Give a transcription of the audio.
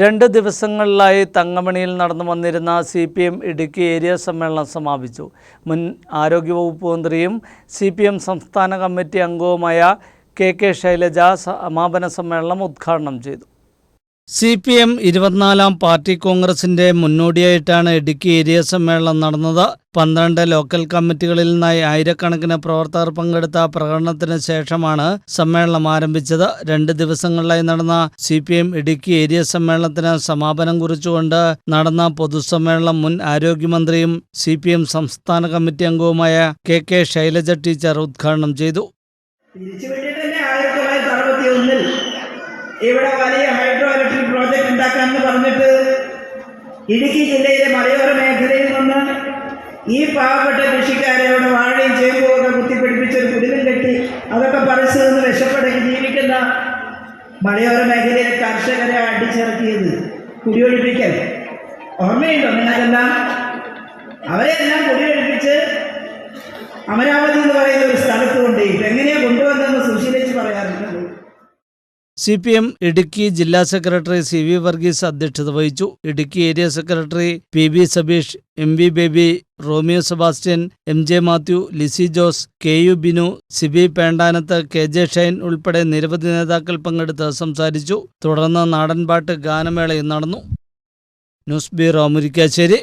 രണ്ട് ദിവസങ്ങളിലായി തങ്കമണിയിൽ നടന്നു വന്നിരുന്ന C P M Idukki area സമ്മേളനം സമാപിച്ചു. മുൻ ആരോഗ്യവകുപ്പ് മന്ത്രിയും സി പി എം സംസ്ഥാന കമ്മിറ്റി അംഗവുമായ കെ കെ ശൈലജ സമാപന സമ്മേളനം ഉദ്ഘാടനം ചെയ്തു. സി പി എം ഇരുപത്തിനാലാം പാർട്ടി കോൺഗ്രസിന്റെ മുന്നോടിയായിട്ടാണ് ഇടുക്കി ഏരിയ സമ്മേളനം നടന്നത്. പന്ത്രണ്ട് ലോക്കൽ കമ്മിറ്റികളിൽ നിന്നായി ആയിരക്കണക്കിന് പ്രവർത്തകർ പങ്കെടുത്ത പ്രകടനത്തിന് ശേഷമാണ് സമ്മേളനം ആരംഭിച്ചത്. രണ്ട് ദിവസങ്ങളിലായി നടന്ന C P M Idukki area സമ്മേളനത്തിന് സമാപനം കുറിച്ചുകൊണ്ട് നടന്ന പൊതുസമ്മേളനം മുൻ ആരോഗ്യമന്ത്രിയും സി പി എം സംസ്ഥാന കമ്മിറ്റി അംഗവുമായ കെ കെ ശൈലജ ടീച്ചർ ഉദ്ഘാടനം ചെയ്തു. ഇവിടെ വലിയ ഇടുക്കി ജില്ലയിലെ മലയോര മേഖലയിൽ നിന്ന് ഈ പാവപ്പെട്ട കൃഷിക്കാരെ വാഴയും ചേമ്പും ഒക്കെ കുത്തിപ്പിടിപ്പിച്ച് ഒരു കുടിലും കെട്ടി അതൊക്കെ പറിച്ചു നിന്ന് വിശപ്പടക്കി ജീവിക്കുന്ന മലയോര മേഖലയിലെ കർഷകരെ അടിച്ചിറക്കിയത് കുടിയൊഴിപ്പിക്കൽ. ഓർമ്മയുണ്ടോ നിങ്ങൾക്കെല്ലാം? അവരെല്ലാം കുടിയൊഴിപ്പിച്ച് അമരാവതി എന്ന് പറയുന്ന ഒരു സ്ഥലത്ത് കൊണ്ടുപോയിട്ട് എങ്ങനെയാണ് കൊണ്ടുവന്നതെന്ന് സുശീലിച്ച് പറയാറുണ്ട് സി പി എം ഇടുക്കി ജില്ലാ സെക്രട്ടറി സി വി വർഗീസ് അധ്യക്ഷത വഹിച്ചു. Idukki area secretary P B Sabeesh M V Baby Romeo Sebastian M J Mathew Lissy Jose K U Binu Siby Pendanath K J Shine ഉൾപ്പെടെ നിരവധി നേതാക്കൾ പങ്കെടുത്ത് സംസാരിച്ചു. തുടർന്ന് നാടൻപാട്ട് ഗാനമേളയും നടന്നു. News bureau Murikkassery.